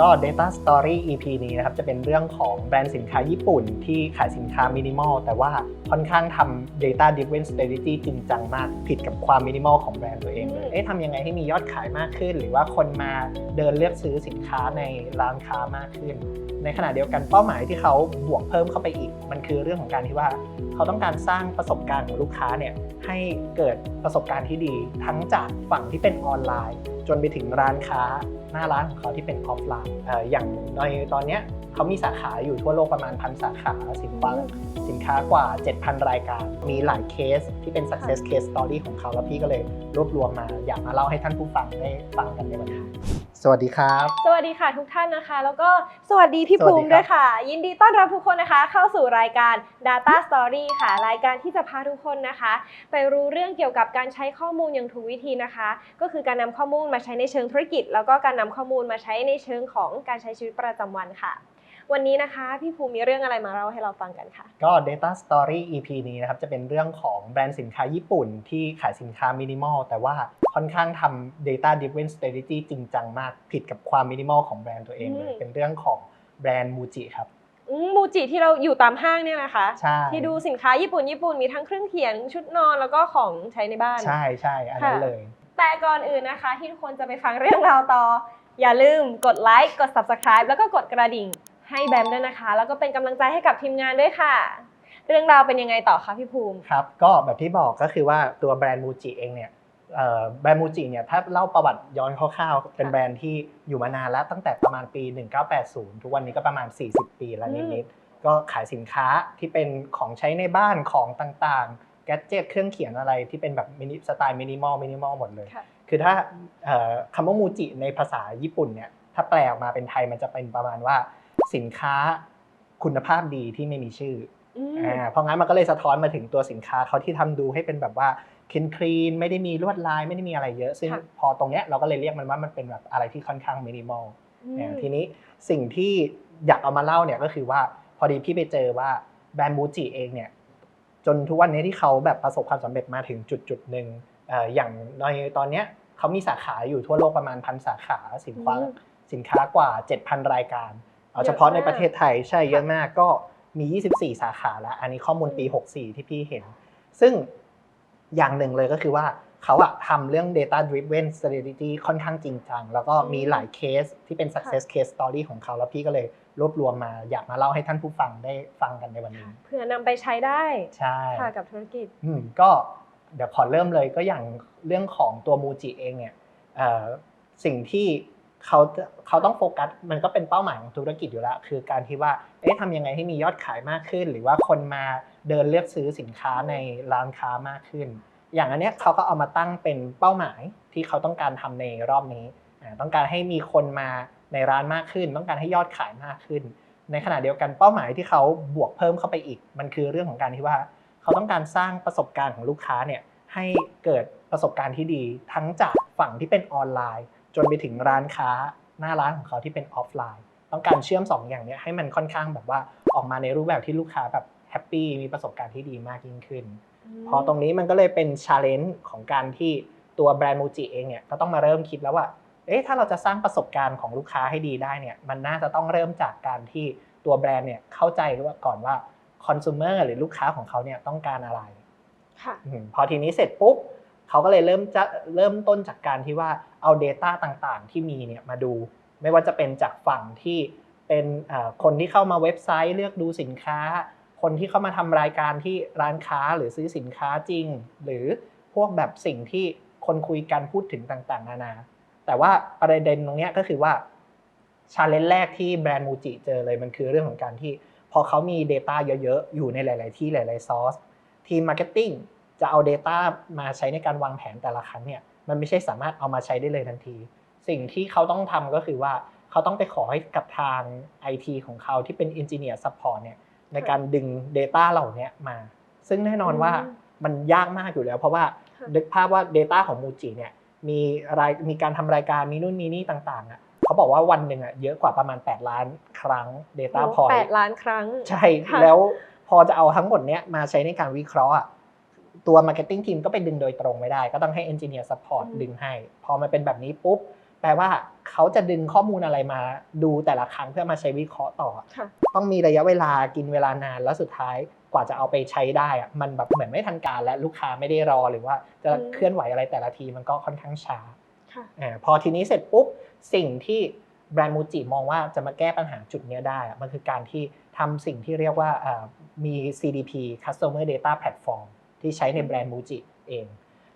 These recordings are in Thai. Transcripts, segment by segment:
ก็ Data Story EP นี้นะครับจะเป็นเรื่องของแบรนด์สินค้าญี่ปุ่นที่ขายสินค้ามินิมอลแต่ว่าค่อนข้างทำ Data Driven Strategy จริงจังมากผิดกับความมินิมอลของแบรนด์ตัวเองเลยเอ๊ะทำยังไงให้มียอดขายมากขึ้น หรือว่าคนมาเดินเลือกซื้อสินค้าในร้านค้ามากขึ้น ในขณะเดียวกันเป้าหมายที่เขาบวกเพิ่มเข้าไปอีก มันคือเรื่องของการที่ว่า เขาต้องการสร้างประสบการณ์ของลูกค้าเนี่ยให้เกิดประสบการณ์ที่ดี ทั้งจากฝั่งที่เป็นออนไลน์ จนไปถึงร้านค้าหน้าร้านของเขาที่เป็นออฟไลน์อย่างในตอนนี้เขามีสาขาอยู่ทั่วโลกประมาณพันสาขาสินค้าสินค้ากว่า 7,000 รายการ มีหลายเคสที่เป็น success case story ของเขา แล้วพี่ก็เลยรวบรวมมาอยากมาเล่าให้ท่านผู้ฟังได้ฟังกันในวันนี้ สวัสดีครับ สวัสดีค่ะทุกท่านนะคะ แล้วก็สวัสดีพี่สวัสดีภูมิครับด้วยค่ะ ยินดีต้อนรับทุกคนนะคะ เข้าสู่รายการ Data Story ค่ะ รายการที่จะพาทุกคนนะคะ ไปรู้เรื่องเกี่ยวกับการใช้ข้อมูลอย่างถูกวิธีนะคะ ก็คือการนำข้อมูลมาใช้ในเชิงธุรกิจ แล้วก็การนำข้อมูลมาใช้ในเชิงของการใช้ชีวิตประจำวันค่ะ วันนี้นะคะพี่ภูมิมีเรื่องอะไรมาเล่าให้เราฟังกันค่ะ ก็ Data Story EP นี้นะครับจะเป็นเรื่องของแบรนด์สินค้าญี่ปุ่น ที่ขายสินค้ามินิมอลแต่ว่า ค่อนข้างทำ Data Driven Strategy จริงจังมากผิดกับความมินิมอลของแบรนด์ตัวเองเลยอืมเป็นเรื่องของแบรนด์มูจิครับอืมมูจิที่เราอยู่ตามห้างเนี่ยนะคะใช่ที่ดูสินค้าญี่ปุ่นญี่ปุ่นมีทั้งเครื่องเขียนชุดนอนแล้วก็ของใช้ในบ้าน ใช่ใช่อันนั้นค่ะเลย แต่ก่อนอื่นนะคะ ที่ทุกคนจะไปฟังเรื่องราวต่อ อย่าลืมกดไลค์กด subscribe แล้วก็กดกระดิ่งให้แบมด้วยนะคะ แล้วก็เป็นกำลังใจให้กับทีมงานด้วยค่ะ เรื่องราวเป็นยังไงต่อคะพี่ภูมิครับ ก็แบบที่บอกก็คือว่าตัวแบรนด์มูจิเองเนี่ยเอ่อ แบรนด์มูจิเนี่ยถ้าเล่าประวัติย้อนคร่าวๆ เป็นค่ะแบรนด์ที่อยู่มานานแล้วตั้งแต่ประมาณปี 1980 ทุกวันนี้ก็ประมาณ 40 ปีแล้วอืมนิดๆก็ขายสินค้าที่เป็นของใช้ในบ้านของต่างๆ แกดเจิตเครื่องเขียนอะไรที่เป็นแบบมินิสไตล์มินิมอลมินิมอลหมดเลยค่ะคือถ้าเอ่อคำว่ามูจิในภาษาญี่ปุ่นเนี่ยถ้าแปลออกมาเป็นไทยมันจะเป็นประมาณว่าสินค้าคุณภาพดีที่ไม่มีชื่ออืมอ่าเพราะงั้นมันก็เลยสะท้อนมาถึงตัวสินค้าเขาที่ทำดูให้เป็นแบบว่า คลีนคลีนไม่ได้มีลวดลายไม่ได้มีอะไรเยอะ ซึ่งค่ะ พอตรงเนี้ยเราก็เลยเรียกมันว่ามันเป็นแบบอะไรที่ค่อนข้างมินิมอล อืมเนี่ยทีนี้สิ่งที่อยากเอามาเล่าเนี่ยก็คือว่าพอดีพี่ไปเจอว่าแบรนด์มูจิเองเนี่ยจนทุกวันนี้ที่เขาแบบประสบความสำเร็จมาถึงจุดจุดๆหนึ่งเอ่ออย่างในตอนเนี้ยเขามีสาขาอยู่ทั่วโลกประมาณพันสาขาสินค้าอืมสินค้ากว่า 7,000 รายการ เอาเยอะเฉพาะในมาก ประเทศไทยใช่เยอะมากก็มี 24 สาขาแล้วอันนี้ข้อมูลปี 64 ที่พี่เห็น ซึ่ง อย่างหนึ่งเลยก็คือว่าเขาอะทำเรื่อง data driven strategy ค่อนข้างจริงจัง แล้วก็มีหลายเคสที่เป็น success case story ของเขา แล้วพี่ก็เลยรวบรวมมาอยากมาเล่าให้ท่านผู้ฟังได้ฟังกันในวันนี้ เพื่อนำไปใช้ได้ใช่ค่ะกับธุรกิจอืมก็เดี๋ยวขอเริ่มเลยก็อย่างเรื่องของตัวมูจิเองเนี่ยเอ่อสิ่งที่ เขาเขาต้องโฟกัสมันก็เป็นเป้าหมายของธุรกิจอยู่แล้ว คือการที่ว่าเอ๊ะทำยังไงให้มียอดขายมากขึ้น หรือว่าคนมาเดินเลือกซื้อสินค้าในร้านค้ามากขึ้น อย่างอันเนี้ยเขาก็เอามาตั้งเป็นเป้าหมายที่เขาต้องการทำในรอบนี้อ่าต้องการให้มีคนมาในร้านมากขึ้น ต้องการให้ยอดขายมากขึ้น ในขณะเดียวกันเป้าหมายที่เขาบวกเพิ่มเข้าไปอีก มันคือเรื่องของการที่ว่า เขาต้องการสร้างประสบการณ์ของลูกค้าเนี่ยให้เกิดประสบการณ์ที่ดีทั้งจากฝั่งที่เป็นออนไลน์ จนไปถึงร้านค้าหน้าร้านของเขาที่เป็นออฟไลน์ ต้องการเชื่อมสองอย่างเนี้ยให้มันค่อนข้างแบบว่าออกมาในรูปแบบที่ลูกค้าแบบแฮปปี้มีประสบการณ์ที่ดีมากยิ่งขึ้น พอตรงนี้มันก็เลยเป็นชาเลนจ์ของการที่ตัวแบรนด์มูจิเองเนี่ยก็ต้องมาเริ่มคิดแล้วว่าเอ๊ะถ้าเราจะสร้างประสบการณ์ของลูกค้าให้ดีได้เนี่ยมันน่าจะต้องเริ่มจากการที่ตัวแบรนด์เนี่ยเข้าใจว่าก่อนว่าคอน sumer หรือลูกค้าของเขาเนี่ยต้องการอะไรค่ะอมพอทีนี้เสร็จปุ๊บ เขาก็เลยเริ่มจะเริ่มต้นจากการที่ว่าเอา Data ต่างๆ ที่มีเนี่ยมาดู ไม่ว่าจะเป็นจากฝั่งที่เป็นคนที่เข้ามาเว็บไซต์เลือกดูสินค้า คนที่เข้ามาทำรายการที่ร้านค้าหรือซื้อสินค้าจริง หรือพวกแบบสิ่งที่คนคุยกันพูดถึงต่างๆ นานา แต่ว่าประเด็นตรงนี้ก็คือว่าชาเลนจ์แรกที่แบรนด์มูจิเจอเลยมันคือเรื่องของการที่พอเขามี Data เยอะๆ อยู่ในหลาย ๆ ที่หลาย ๆ ซอสทีมมาร์เก็ตติ้ง จะเอา Data มาใช้ในการวางแผนแต่ละครั้งเนี่ยมันไม่ใช่สามารถเอามาใช้ได้เลยทันที สิ่งที่เขาต้องทำก็คือว่าเขาต้องไปขอให้กับทาง IT ของเขาที่เป็น Engineer Support เนี่ยในการดึง Data เหล่านี้มา ซึ่งแน่นอนว่าอืมมันยากมากอยู่แล้ว เพราะว่าค่ะนึกภาพว่า Data ของมูจิเนี่ยมีรายมีการทำรายการมีนู่นมีนี่ต่างๆอะเขาบอกว่าวันหนึ่งอะเยอะกว่าประมาณ 8 ล้านครั้ง Data โอ้ Point แปดล้านครั้ง ใช่ค่ะแล้วพอจะเอาทั้งหมดเนี้ยมาใช้ในการวิเคราะห์อะ ตัว Marketing Team ก็ไปดึงโดยตรงไม่ได้ ก็ต้องให้ Engineer Support อืมดึงให้ พอมันเป็นแบบนี้ปุ๊บ แปลว่าเขาจะดึงข้อมูลอะไรมาดูแต่ละครั้งเพื่อมาใช้วิเคราะห์ต่อค่ะต้องมีระยะเวลากินเวลานานแล้วสุดท้ายกว่าจะเอาไปใช้ได้อะมันแบบเหมือนไม่ทันการและลูกค้าไม่ได้รอหรือว่าจะอืมเคลื่อนไหวอะไรแต่ละทีมันก็ค่อนข้างช้าค่ะอาพอทีนี้เสร็จปุ๊บสิ่งที่แบรนด์มูจิมองว่าจะมาแก้ปัญหาจุดเนี้ยได้อะมันคือการที่ทำสิ่งที่เรียกว่าอ่ามี CDP Customer Data Platform ที่ใช้ในแบรนด์มูจิเอง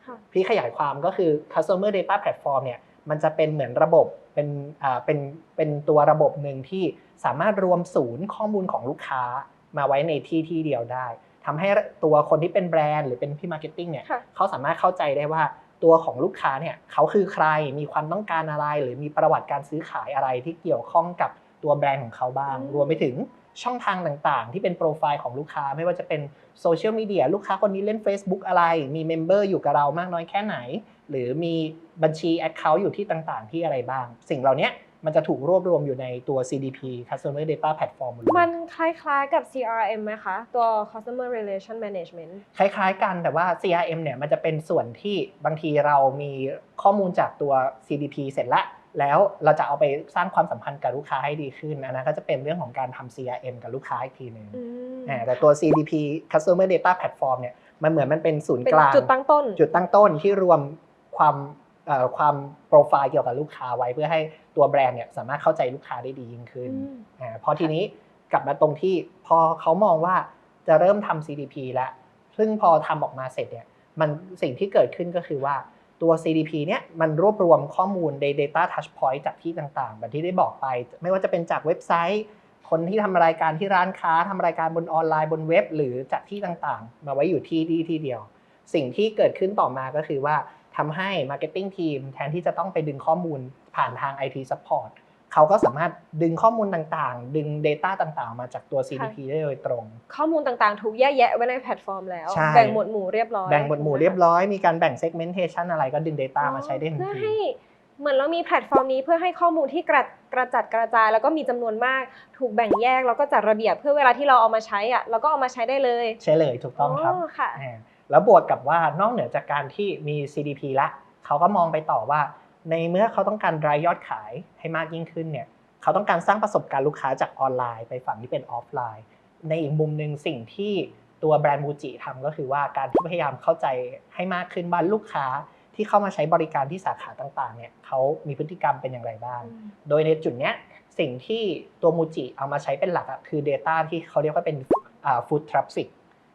ค่ะพี่ขยายความก็คือ customer data platform เนี่ยมันจะเป็นเหมือนระบบเป็นอ่าเป็นเป็นตัวระบบหนึ่งที่สามารถรวมศูนย์ข้อมูลของลูกค้ามาไว้ในที่ที่เดียวได้ทำให้ตัวคนที่เป็นแบรนด์หรือเป็นพี่มาร์เก็ตติ้งเนี่ยค่ะเขาสามารถเข้าใจได้ว่าตัวของลูกค้าเนี่ยเขาคือใครมีความต้องการอะไร หรือมีประวัติการซื้อขายอะไรที่เกี่ยวข้องกับตัวแบรนด์ของเขาบ้างอืมรวมไปถึง ช่องทางต่างๆ ที่เป็นโปรไฟล์ของลูกค้าไม่ว่าจะเป็นโซเชียลมีเดียลูกค้าคนนี้เล่น Facebook อะไร มีเมมเบอร์อยู่กับเรามากน้อยแค่ไหน หรือมีบัญชี Account อยู่ที่ต่างๆ ที่อะไรบ้าง สิ่งเหล่านี้มันจะถูกรวบรวมอยู่ในตัว CDP Customer Data Platform หมดเลยมันคล้ายๆกับ CRM ไหมคะ ตัว Customer Relation Management คล้ายๆกันแต่ว่า CRM เนี่ยมันจะเป็นส่วนที่บางทีเรามีข้อมูลจากตัว CDP เสร็จละ แล้วเราจะเอาไปสร้างความสัมพันธ์กับลูกค้าให้ดีขึ้นอันนั้นก็จะเป็นเรื่องของการทำ CRM กับลูกค้าอีกทีหนึ่งอืมอ่าแต่ตัว CDP Customer Data Platform เนี่ยมันเหมือนมันเป็นศูนย์เป็นกลางจุดตั้งต้น จุดตั้งต้นที่รวมความเอ่อความโปรไฟล์เกี่ยวกับลูกค้าไว้เพื่อให้ตัวแบรนด์เนี่ยสามารถเข้าใจลูกค้าได้ดียิ่งขึ้นอืมอ่าพอทีนี้กลับมาตรงที่พอเขามองว่าจะเริ่มทำ CDP แล้ว ซึ่งพอทำออกมาเสร็จเนี่ยมันสิ่งที่เกิดขึ้นก็คือว่า ตัว CDP เนี่ยมันรวบรวมข้อมูลใน Data Touch Point จากที่ต่างๆ แบบที่ได้บอกไป ไม่ว่าจะเป็นจากเว็บไซต์ คนที่ทำรายการที่ร้านค้าทำรายการบนออนไลน์บนเว็บ หรือจากที่ต่างๆ มาไว้อยู่ที่ที่ที่เดียว สิ่งที่เกิดขึ้นต่อมาก็คือว่าทำให้ Marketing Team แทนที่จะต้องไปดึงข้อมูลผ่านทาง IT Support เขาก็สามารถดึงข้อมูลต่างๆ ดึง Data ต่างๆ มาจากตัว CDP ได้โดยตรง ข้อมูลต่างๆ ถูกแยกแยะไว้ในแพลตฟอร์มแล้วใช่แบ่งหมวดหมู่เรียบร้อย แบ่งหมวดหมู่เรียบร้อย มีการแบ่ง segmentation อะไรก็ดึง Data มาใช้ได้ทันเพื่อทีให้เหมือนเรามีแพลตฟอร์มนี้เพื่อให้ข้อมูลที่กระกระจัดกระจาย แล้วก็มีจำนวนมากถูกแบ่งแยกแล้วก็จัดระเบียบเพื่อเวลาที่เราเอามาใช้อะเราก็เอามาใช้ได้เลย ใช่เลยถูกต้องครับค่ะอ่าแล้วบวกกับว่านอกเหนือจากการที่มี CDP ละเขาก็มองไปต่อว่า ในเมื่อเขาต้องการรายยอดขายให้มากยิ่งขึ้นเนี่ยเขาต้องการสร้างประสบการณ์ลูกค้าจากออนไลน์ ไปฝั่งที่เป็นออฟไลน์ ในอีกมุมหนึ่งสิ่งที่ตัวแบรนด์มูจิทำก็คือว่าการที่พยายามเข้าใจให้มากขึ้นว่าลูกค้าที่เข้ามาใช้บริการที่สาขาต่างๆเนี่ยเขามีพฤติกรรมเป็นอย่างไรบ้าง โดยในจุดเนี้ยสิ่งที่ตัวมูจิเอามาใช้เป็นหลักคือ Data ที่เขาเรียกว่าเป็นฟู้ดทราฟฟิก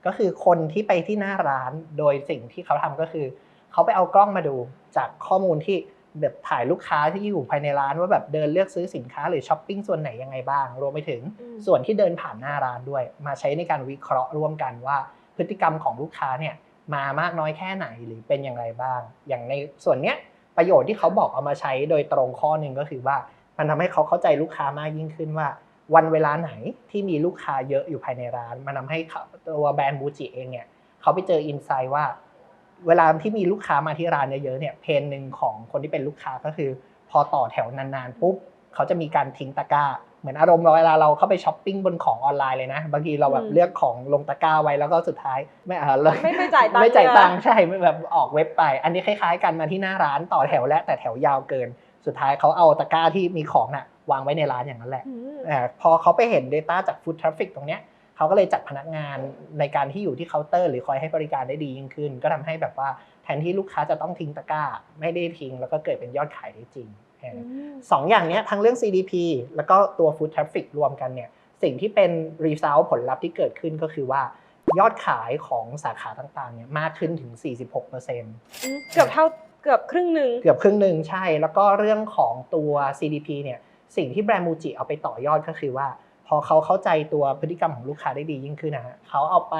ก็คือคนที่ไปที่หน้าร้านโดยสิ่งที่เขาทำก็คือ เขาไปเอากล้องมาดูจากข้อมูลที่ แบบถ่ายลูกค้าที่อยู่ภายในร้านว่าแบบเดินเลือกซื้อสินค้าหรือช้อปปิ้งส่วนไหนยังไงบ้าง รวมไปถึงอืมส่วนที่เดินผ่านหน้าร้านด้วย มาใช้ในการวิเคราะห์ร่วมกันว่า พฤติกรรมของลูกค้าเนี่ยมามากน้อยแค่ไหนหรือเป็นอย่างไรบ้าง อย่างในส่วนเนี้ยประโยชน์ที่เขาบอกเอามาใช้โดยตรงข้อหนึ่งก็คือว่า มันทำให้เขาเข้าใจลูกค้ามากยิ่งขึ้นว่า วันเวลาไหนที่มีลูกค้าเยอะอยู่ภายในร้าน มันทำให้เขาตัวแบรนด์บูจิเองเนี่ยเขาไปเจออินไซต์ว่า เวลาที่มีลูกค้ามาที่ร้านเยอะๆเนี่ยเพนหนึ่งของคนที่เป็นลูกค้าก็คือ พอต่อแถวนานๆปุ๊บเขาจะมีการทิ้งตะกร้า เหมือนอารมณ์เวลาเราเข้าไปช้อปปิ้งบนของออนไลน์เลยนะ บางทีเราแบบอืมเลือกของลงตะกร้าไว้แล้วก็สุดท้ายไม่เออเลยไม่ไปจ่ายตังค์ไม่จ่ายตังค์เลยใช่ไม่แบบออกเว็บไป อันนี้คล้ายๆ กันมาที่หน้าร้านต่อแถวและแต่แถวยาวเกิน สุดท้ายเขาเอาตะกร้าที่มีของน่ะวางไว้ในร้านอย่างนั้นแหละอืมอ่าพอเขาไปเห็น Data จาก Food Traffic ตรงเนี้ย เขาก็เลยจัดพนักงานในการที่อยู่ที่เคาน์เตอร์ หรือคอยให้บริการได้ดียิ่งขึ้น ก็ทำให้แบบว่าแทนที่ลูกค้าจะต้องทิ้งตะกร้า ไม่ได้ทิ้งแล้วก็เกิดเป็นยอดขายได้จริงอ่าอืมสองอย่างเนี้ยทั้งเรื่อง CDP แล้วก็ตัว Food Traffic รวมกันเนี่ยสิ่งที่เป็น Result ผลลัพธ์ที่เกิดขึ้นก็คือว่ายอดขายของสาขาต่างๆเนี่ยมากขึ้นถึง 46%อืมเกือบเท่าเกือบครึ่งหนึ่งเกือบครึ่งหนึ่งใช่ แล้วก็เรื่องของตัว CDP เนี่ยสิ่งที่แบรนด์มูจิเอาไปต่อยอดก็คือว่า พอเขาเข้าใจตัวพฤติกรรมของลูกค้าได้ดียิ่งขึ้นนะฮะเขาเอาไป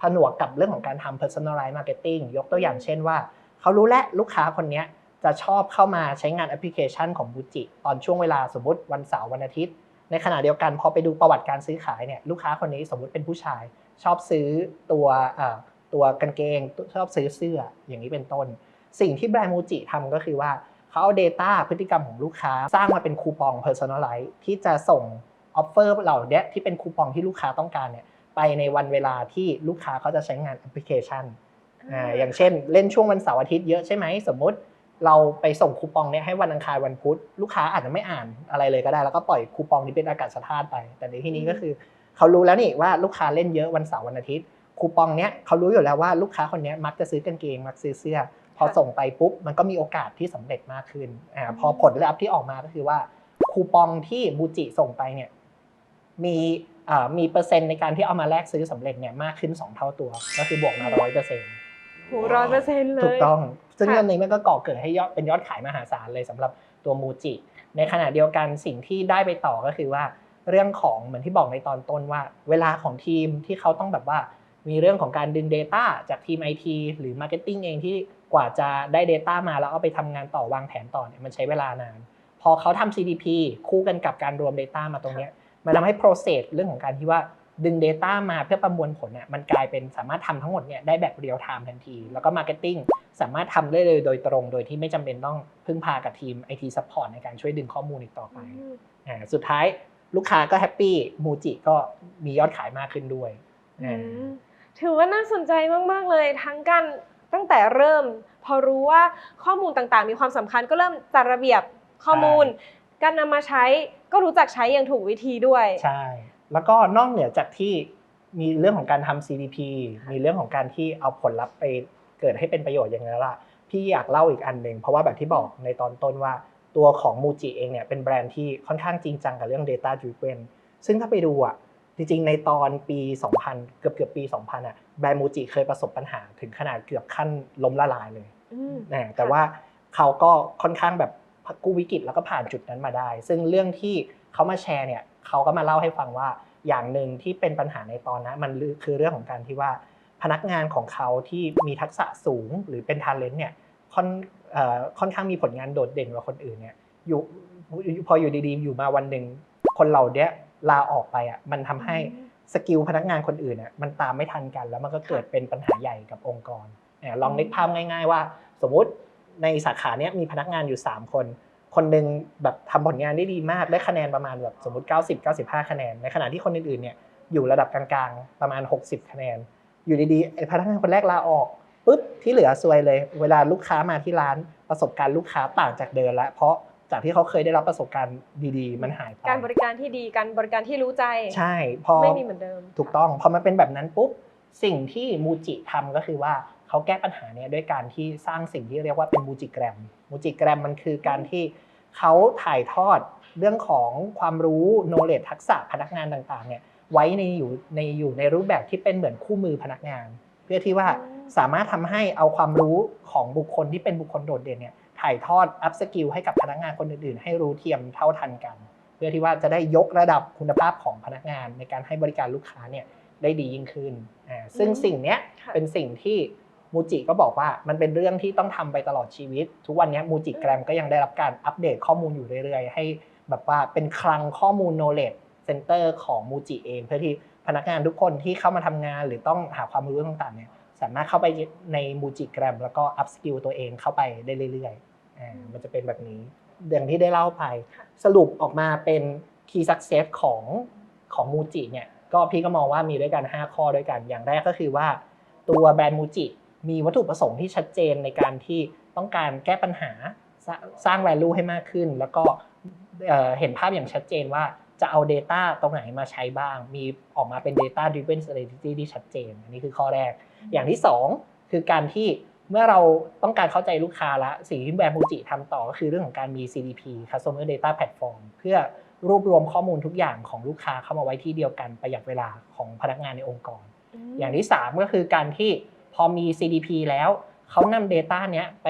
ผนวกกับเรื่องของการทำ personalized marketing ยกตัวอย่างเช่นว่า เขารู้แล้วลูกค้าคนนี้จะชอบเข้ามาใช้งานแอปพลิเคชันของบูจิตอนช่วงเวลาสมมติวันเสาร์วันอาทิตย์ ในขณะเดียวกันพอไปดูประวัติการซื้อขายเนี่ยลูกค้าคนนี้สมมติเป็นผู้ชาย ชอบซื้อตัวตัวกางเกงชอบซื้อเสื้ออย่างนี้เป็นต้น สิ่งที่แบรนด์มูจิทำก็คือว่าเขาเอา Data พฤติกรรมของลูกค้า สร้างมาเป็นคูปอง Personalize ที่จะส่ง ออฟเฟอร์เหล่าเนี้ยที่เป็นคูปองที่ลูกค้าต้องการเนี่ยไปในวันเวลาที่ลูกค้าเขาจะใช้งานแอปพลิเคชันอ่าอย่างเช่น เล่นช่วงวันเสาร์อาทิตย์เยอะใช่ไหมสมมุติ เราไปส่งคูปองเนี้ยให้วันอังคารวันพุธลูกค้าอาจจะไม่อ่านอะไรเลยก็ได้ แล้วก็ปล่อยคูปองนี้เป็นอากาศธาตุไป แต่ในที่นี้ก็คือเขารู้แล้วนี่ว่าลูกค้าเล่นเยอะวันเสาร์วันอาทิตย์คูปองเนี้ยเขารู้อยู่แล้วว่าลูกค้าคนเนี้ยมักจะซื้อกางเกงมักซื้อเสื้อ พอส่งไปปุ๊บมันก็มีโอกาสที่สำเร็จมากขึ้นอ่าพอผลลัพธ์ที่ออกมาก็คือว่าคูปองที่บูจิส่งไปเนี่ย มีอ่ามีเปอร์เซ็นต์ในการที่เอามาแลกซื้อสำเร็จเนี่ยมากขึ้น 2 เท่าตัว ก็คือบวกมาร้อยเปอร์เซ็นต์โหร้อยเปอร์เซ็นต์เลย ถูกต้อง ซึ่งค่ะเรื่องนี้มันก็ก่อเกิดให้ยอดเป็นยอดขายมหาศาลเลยสำหรับตัวมูจิ ในขณะเดียวกันสิ่งที่ได้ไปต่อก็คือว่าเรื่องของเหมือนที่บอกในตอนต้นว่า เวลาของทีมที่เขาต้องแบบว่า มีเรื่องของการดึง Data จากทีม IT หรือ Marketing เองที่กว่าจะได้ Data มาแล้วเอาไปทำงานต่อวางแผนต่อเนี่ยมันใช้เวลานาน พอเขาทำ CDP คู่กันกับการรวม Data มาตรงเนี้ย มันทำให้ process เรื่องของการที่ว่าดึง Data มาเพื่อประมวลผลเนี่ยมันกลายเป็นสามารถทำทั้งหมดเนี่ยได้แบบเรียลไทม์ทันที แล้วก็ Marketing สามารถทำได้เลยโดยตรง โดยที่ไม่จำเป็นต้องพึ่งพากับทีม IT Support ในการช่วยดึงข้อมูลอีกต่อไปอืมอ่าสุดท้ายลูกค้าก็แฮปปี้มูจิก็มียอดขายมากขึ้นด้วยอือ่ามถือว่าน่าสนใจมาก ๆ เลยทั้งการตั้งแต่เริ่ม พอรู้ว่าข้อมูลต่างๆ มีความสำคัญก็เริ่มจัดระเบียบข้อมูล การนำมาใช้ก็รู้จักใช้อย่างถูกวิธีด้วย ใช่ แล้วก็นอกเหนือจากที่มีเรื่องของการทำ CDP มีเรื่องของการที่เอาผลลัพธ์ไปเกิดให้เป็นประโยชน์อย่างนั้นละพี่อยากเล่าอีกอันหนึ่งเพราะว่าแบบที่บอกในตอนต้นว่าตัวของมูจิเองเนี่ยเป็นแบรนด์ที่ค่อนข้างจริงจังกับเรื่อง Data Driven ซึ่งถ้าไปดูอะจริงๆ ในตอนปี 2000 เกือบเกือบๆปี 2000อะแบรนด์มูจิเคยประสบปัญหาถึงขนาดเกือบขั้นล้มละลายเลยอืมนะแต่ว่าเขาก็ค่อนข้างแบบ กู้วิกฤตแล้วก็ผ่านจุดนั้นมาได้ ซึ่งเรื่องที่เขามาแชร์เนี่ยเขาก็มาเล่าให้ฟังว่าอย่างหนึ่งที่เป็นปัญหาในตอนนั้นมันคือเรื่องของการที่ว่าพนักงานของเขาที่มีทักษะสูงหรือเป็นท ALENT เนี่ยค่อนเอ่อค่อนข้างมีผลงานโดดเด่นกว่าคนอื่นเนี่ยอยู่พออยู่ดีๆ อยู่มาวันหนึ่งคนเหล่าเนี้ยลาออกไปอะมันทำให้สกิลพนักงานคนอื่นเนี่ยมันตามไม่ทันกัน แล้วมันก็เกิดเป็นปัญหาใหญ่กับองค์กรเนี่ยลองนึกภาพง่าย ๆ ว่า สมมุติ ในสาขาเนี้ยมีพนักงานอยู่ 3 คน คนหนึ่งแบบทำผลงานได้ดีมากได้คะแนนประมาณแบบสมมติ 90 95 คะแนน ในขณะที่คนอื่นๆเนี่ยอยู่ระดับกลางๆ ประมาณ 60 คะแนน อยู่ดีๆไอ้พนักงานคนแรกลาออกปุ๊บที่เหลือซวยเลย เวลาลูกค้ามาที่ร้านประสบการณ์ลูกค้าต่างจากเดิมแล้วเพราะจากที่เขาเคยได้รับประสบการณ์ดีๆ มันหายไป การบริการที่ดีการบริการที่รู้ใจ ใช่พอไม่มีเหมือนเดิม ถูกต้อง พอมันเป็นแบบนั้นปุ๊บ สิ่งที่มูจิทำก็คือว่า เขาแก้ปัญหาเนี้ยด้วยการที่สร้างสิ่งที่เรียกว่าเป็นมูจิแกรม มูจิแกรมมันคือการที่เขาถ่ายทอดเรื่องของความรู้โนเล e ทักษะพนักงานต่างๆเนี่ยไว้ในอยู่ในอยู่ในรูปแบบที่เป็นเหมือนคู่มือพนักงาน เพื่อที่ว่าอืมสามารถทำให้เอาความรู้ของบุคคลที่เป็นบุคคลโดดเด่นเนี่ยถ่ายทอดอัพสกิลให้กับพนักงานคนอื่นๆ ให้รู้เทียมเท่าทันกัน เพื่อที่ว่าจะได้ยกระดับคุณภาพของพนักงานในการให้บริการลูกค้าเนี่ยได้ดียิ่งขึ้นอ่าซึ่งอืมสิ่งเนี้ยค่ะเป็นสิ่งที่ มูจิก็บอกว่ามันเป็นเรื่องที่ต้องทำไปตลอดชีวิต ทุกวันนี้มูจิแกรมก็ยังได้รับการอัปเดตข้อมูลอยู่เรื่อยๆ ให้แบบว่าเป็นคลังข้อมูล knowledge center ของมูจิเอง เพื่อที่พนักงานทุกคนที่เข้ามาทำงาน หรือต้องหาความรู้ต่างๆเนี่ยสามารถเข้าไปในมูจิแกรมแล้วก็อัพสกิลตัวเองเข้าไปได้เรื่อยๆอ่ามันจะเป็นแบบนี้อย่างที่ได้เล่าไปค่ะสรุปออกมาเป็น key success ของของมูจิเนี่ยก็พี่ก็มองว่ามีด้วยกัน 5 ข้อด้วยกันอย่างแรกก็คือว่า ตัวแบรนด์มูจิ มีวัตถุประสงค์ที่ชัดเจนในการที่ต้องการแก้ปัญหาสร้าง value ให้มากขึ้น แล้วก็เห็นภาพอย่างชัดเจนว่าจะเอา Data ตรงไหนมาใช้บ้าง มีออกมาเป็น Data Driven Strategy ที่ชัดเจน อันนี้คือข้อแรก อย่างที่ 2 คือการที่เมื่อเราต้องการเข้าใจลูกค้าละ สิ่งที่แบรนด์มูจิทำต่อก็คือเรื่องของการมี CDP Customer Data Platform เพื่อรวบรวมข้อมูลทุกอย่างของลูกค้าเข้ามาไว้ที่เดียวกันประหยัดเวลาของพนักงานในองค์กร อย่างที่ 3 ก็คือการที่ พอมี CDP แล้วเขานำ Data เนี้ยไป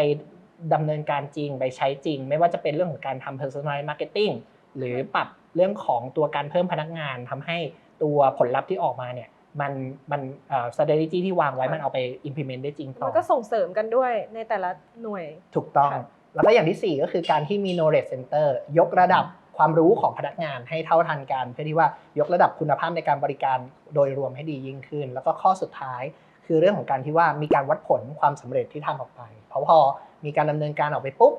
ดำเนินการจริงไปใช้จริง ไม่ว่าจะเป็นเรื่องของการทำ personalized marketing หรือปรับเรื่องของตัวการเพิ่มพนักงานทำให้ตัวผลลัพธ์ที่ออกมาเนี่ยมันมันเอ่อ strategy ที่วางไว้มันเอาไป implement ได้จริงต่อ มันก็ส่งเสริมกันด้วยในแต่ละหน่วย ถูกต้องค่ะแล้วก็อย่างที่ 4 ก็คือการที่มี knowledge center ยกระดับความรู้ของพนักงานให้เท่าทันกัน เพื่อที่ว่ายกระดับคุณภาพในการบริการโดยรวมให้ดียิ่งขึ้น แล้วก็ข้อสุดท้าย คือเรื่องของการที่ว่ามีการวัดผลความสำเร็จที่ทำออกไปเพราะพอมีการดำเนินการออกไปปุ๊บ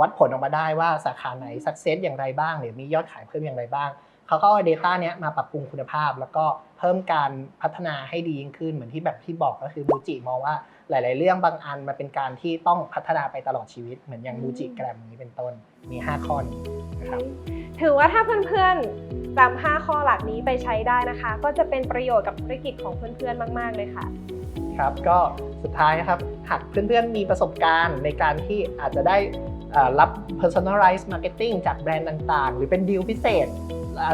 วัดผลออกมาได้ว่าสาขาไหน success อย่างไรบ้างหรือมียอดขายเพิ่มอย่างไรบ้างเขาก็เอา Data เนี้ยมาปรับปรุงคุณภาพ แล้วก็เพิ่มการพัฒนาให้ดียิ่งขึ้นเหมือนที่แบบที่บอกก็คือบูจิมองว่าหลาย ๆ เรื่องบางอันมันเป็นการที่ต้องพัฒนาไปตลอดชีวิต เหมือนอย่างอืมมูจิแกรมนี้เป็นต้นมี 5 ข้อนี้นะครับ ถือว่าถ้าเพื่อนๆจำ5ข้อหลักนี้ไปใช้ได้นะคะ ก็จะเป็นประโยชน์กับธุรกิจของเพื่อนๆมาก ๆ เลยค่ะ ครับก็สุดท้ายนะครับหากเพื่อนๆมีประสบการณ์ในการที่อาจจะได้เอ่อรับ personalized marketing จากแบรนด์ต่างๆ หรือเป็นดีลพิเศษ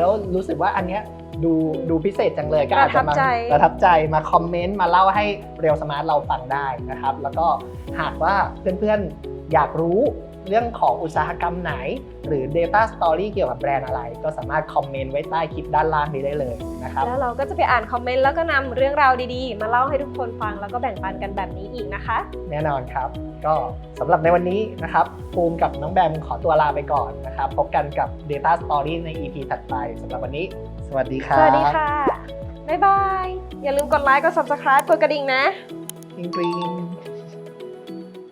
แล้วรู้สึกว่าอันเนี้ยดูดูพิเศษจังเลยก็อาจจะมาประทับใจประทับใจมาคอมเมนต์มาเล่าให้เรียวสมาร์ทเราฟังได้นะครับ แล้วก็หากว่าเพื่อนๆอยากรู้ เรื่องของอุตสาหกรรมไหน หรือ Data Story เกี่ยวกับแบรนด์อะไร ก็สามารถคอมเมนต์ไว้ใต้คลิปด้านล่างนี้ได้เลยนะครับแล้วเราก็จะไปอ่านคอมเมนต์แล้วก็นำเรื่องราวดีๆ มาเล่าให้ทุกคนฟังแล้วก็แบ่งปันกันแบบนี้อีกนะคะ แน่นอนครับ ก็สำหรับในวันนี้นะครับภูมิกับน้องแบมขอตัวลาไปก่อนนะครับ พบกันกับ Data Story ใน EP ถัดไปสำหรับวันนี้ สวัสดีครับสวัสดีค่ะบ๊ายบายอย่าลืมกดไลค์กด subscribe กดกระดิ่งนะกริ๊งกริ๊ง